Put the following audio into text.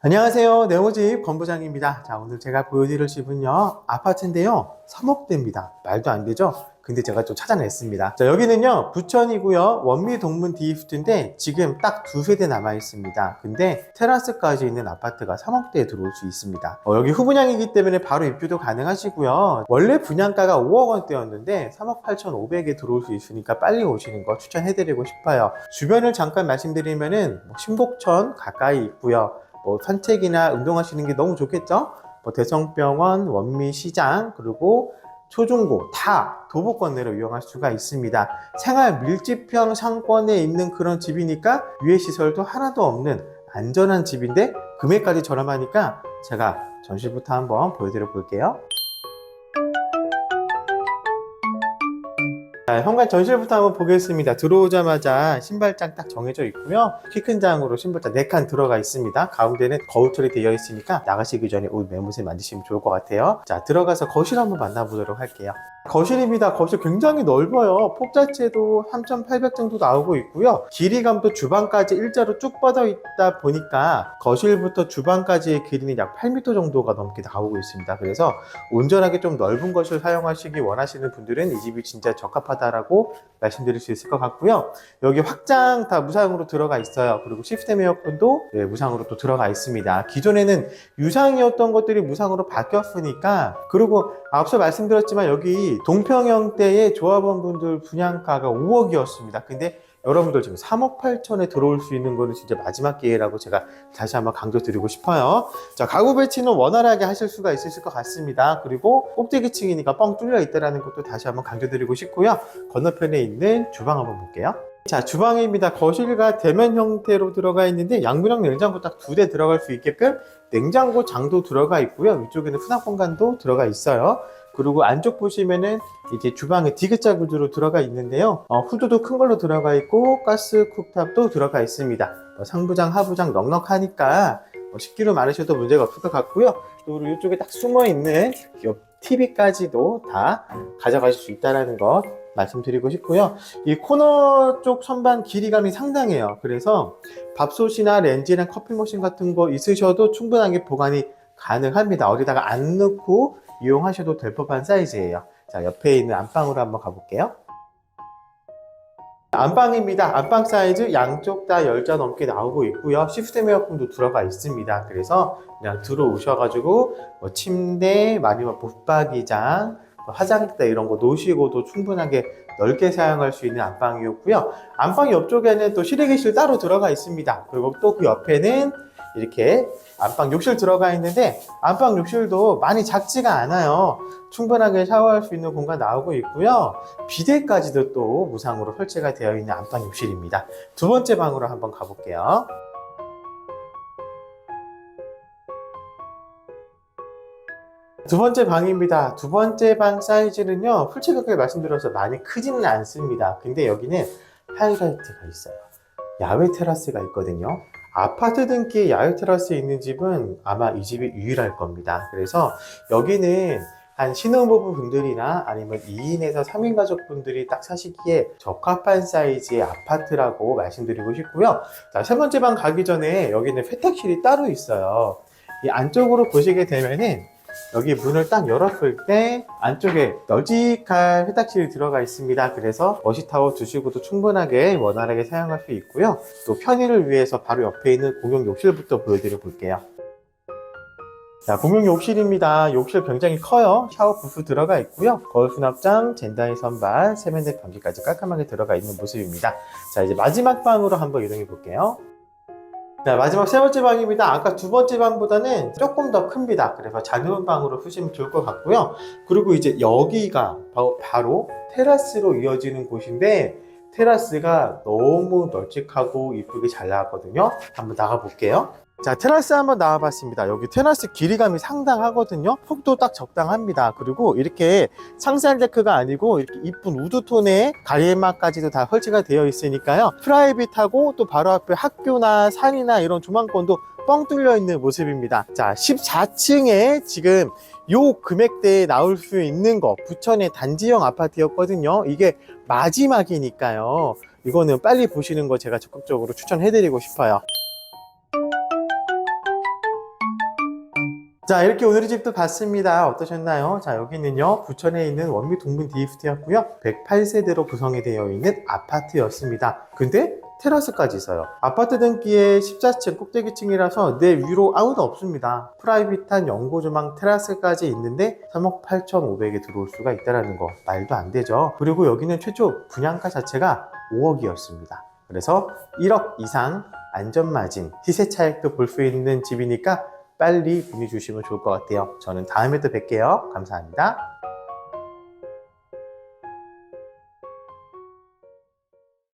안녕하세요. 네오집 건부장입니다. 자, 오늘 제가 보여드릴 집은요, 아파트인데요, 3억대입니다. 말도 안 되죠? 근데 제가 좀 찾아냈습니다. 자, 여기는요, 부천이고요, 원미 동문 디프트인데 지금 딱 두 세대 남아 있습니다. 근데 테라스까지 있는 아파트가 3억대에 들어올 수 있습니다. 어, 여기 후분양이기 때문에 바로 입주도 가능하시고요. 원래 분양가가 5억 원대였는데 3억 8,500에 들어올 수 있으니까 빨리 오시는 거 추천해드리고 싶어요. 주변을 잠깐 말씀드리면은 뭐 신복천 가까이 있고요. 뭐 산책이나 운동하시는 게 너무 좋겠죠? 뭐 대성병원, 원미시장, 그리고 초중고 다 도보권 내로 이용할 수가 있습니다. 생활 밀집형 상권에 있는 그런 집이니까 유해 시설도 하나도 없는 안전한 집인데 금액까지 저렴하니까 제가 전시부터 한번 보여드려 볼게요. 자, 현관 전실부터 한번 보겠습니다. 들어오자마자 신발장 딱 정해져 있고요. 키 큰 장으로 신발장 4칸 들어가 있습니다. 가운데는 거울 처리 되어 있으니까 나가시기 전에 옷 매무새 만드시면 좋을 것 같아요. 자, 들어가서 거실 한번 만나보도록 할게요. 거실입니다. 거실 굉장히 넓어요. 폭 자체도 3,800 정도 나오고 있고요. 길이감도 주방까지 일자로 쭉 뻗어 있다 보니까 거실부터 주방까지의 길이는 약 8m 정도가 넘게 나오고 있습니다. 그래서 온전하게 좀 넓은 것을 사용하시기 원하시는 분들은 이 집이 진짜 적합하다 라고 말씀드릴 수 있을 것 같고요. 여기 확장 다 무상으로 들어가 있어요. 그리고 시스템 에어컨도 네, 무상으로 또 들어가 있습니다. 기존에는 유상이었던 것들이 무상으로 바뀌었으니까 그리고 앞서 말씀드렸지만 여기 동평형대의 조합원분들 분양가가 5억이었습니다. 근데 여러분들 지금 3억 8천에 들어올 수 있는 거는 진짜 마지막 기회라고 제가 다시 한번 강조드리고 싶어요. 자, 가구 배치는 원활하게 하실 수가 있으실 것 같습니다. 그리고 꼭대기층이니까 뻥 뚫려 있다는 것도 다시 한번 강조드리고 싶고요. 건너편에 있는 주방 한번 볼게요. 자, 주방입니다. 거실과 대면 형태로 들어가 있는데 양문형 냉장고 딱 두 대 들어갈 수 있게끔 냉장고 장도 들어가 있고요. 위쪽에는 수납 공간도 들어가 있어요. 그리고 안쪽 보시면은 이제 주방에 디귿자 구조로 들어가 있는데요. 어, 후드도 큰 걸로 들어가 있고 가스 쿡탑도 들어가 있습니다. 뭐 상부장, 하부장 넉넉하니까 뭐 식기로 많으셔도 문제가 없을 것 같고요. 그리고 이쪽에 딱 숨어 있는 옆 TV까지도 다 가져가실 수 있다는 것 말씀드리고 싶고요. 이 코너 쪽 선반 길이감이 상당해요. 그래서 밥솥이나 렌지나 커피 머신 같은 거 있으셔도 충분하게 보관이 가능합니다. 어디다가 안 넣고 이용하셔도 될 법한 사이즈예요. 자, 옆에 있는 안방으로 한번 가볼게요. 안방입니다. 안방 사이즈 양쪽 다 10자 넘게 나오고 있고요. 시스템 에어컨도 들어가 있습니다. 그래서 그냥 들어오셔가지고 뭐 침대, 아니면 붙박이장, 뭐 화장대 이런 거 놓으시고도 충분하게 넓게 사용할 수 있는 안방이었고요. 안방 옆쪽에는 또 실외기실 따로 들어가 있습니다. 그리고 또 그 옆에는 이렇게 안방 욕실 들어가 있는데 안방 욕실도 많이 작지가 않아요. 충분하게 샤워할 수 있는 공간 나오고 있고요. 비데까지도 또 무상으로 설치가 되어 있는 안방 욕실입니다. 두 번째 방으로 한번 가볼게요. 두 번째 방입니다. 두 번째 방 사이즈는요, 솔직하게 말씀드려서 많이 크지는 않습니다. 근데 여기는 하이라이트가 있어요. 야외 테라스가 있거든요. 아파트 등기에 야외 테라스에 있는 집은 아마 이 집이 유일할 겁니다. 그래서 여기는 한 신혼부부 분들이나 아니면 2인에서 3인 가족분들이 딱 사시기에 적합한 사이즈의 아파트라고 말씀드리고 싶고요. 자, 세 번째 방 가기 전에 여기는 세탁실이 따로 있어요. 이 안쪽으로 보시게 되면은 여기 문을 딱 열었을 때 안쪽에 널찍한 세탁실이 들어가 있습니다. 그래서 워시타워 두시고도 충분하게 원활하게 사용할 수 있고요. 또 편의를 위해서 바로 옆에 있는 공용 욕실부터 보여드려 볼게요. 자, 공용 욕실입니다. 욕실 굉장히 커요. 샤워 부스 들어가 있고요. 거울 수납장, 젠다이 선반, 세면대 변기까지 깔끔하게 들어가 있는 모습입니다. 자, 이제 마지막 방으로 한번 이동해 볼게요. 자, 마지막 세 번째 방입니다. 아까 두 번째 방보다는 조금 더 큽니다. 그래서 작은 방으로 쓰시면 좋을 것 같고요. 그리고 이제 여기가 바로, 바로 테라스로 이어지는 곳인데 테라스가 너무 널찍하고 이쁘게 잘 나왔거든요. 한번 나가 볼게요. 자, 테라스 한번 나와봤습니다. 여기 테라스 길이감이 상당하거든요. 폭도 딱 적당합니다. 그리고 이렇게 상세한 데크가 아니고 이렇게 이쁜 우드톤의 가리막까지도 다 설치가 되어 있으니까요. 프라이빗하고 또 바로 앞에 학교나 산이나 이런 조망권도 뻥 뚫려 있는 모습입니다. 자, 14층에 지금 요 금액대에 나올 수 있는 거 부천의 단지형 아파트였거든요. 이게 마지막이니까요. 이거는 빨리 보시는 거 제가 적극적으로 추천해드리고 싶어요. 자, 이렇게 오늘의 집도 봤습니다. 어떠셨나요? 자, 여기는요, 부천에 있는 원미 동분 DFT였고요. 108세대로 구성이 되어 있는 아파트였습니다. 근데 테라스까지 있어요. 아파트 등기에 14층 꼭대기층이라서 내 위로 아무도 없습니다. 프라이빗한 연고조망 테라스까지 있는데 3억 8,500에 들어올 수가 있다는 거 말도 안 되죠. 그리고 여기는 최초 분양가 자체가 5억이었습니다. 그래서 1억 이상 안전마진, 시세 차익도 볼 수 있는 집이니까 빨리 문의 주시면 좋을 것 같아요. 저는 다음에 또 뵐게요. 감사합니다.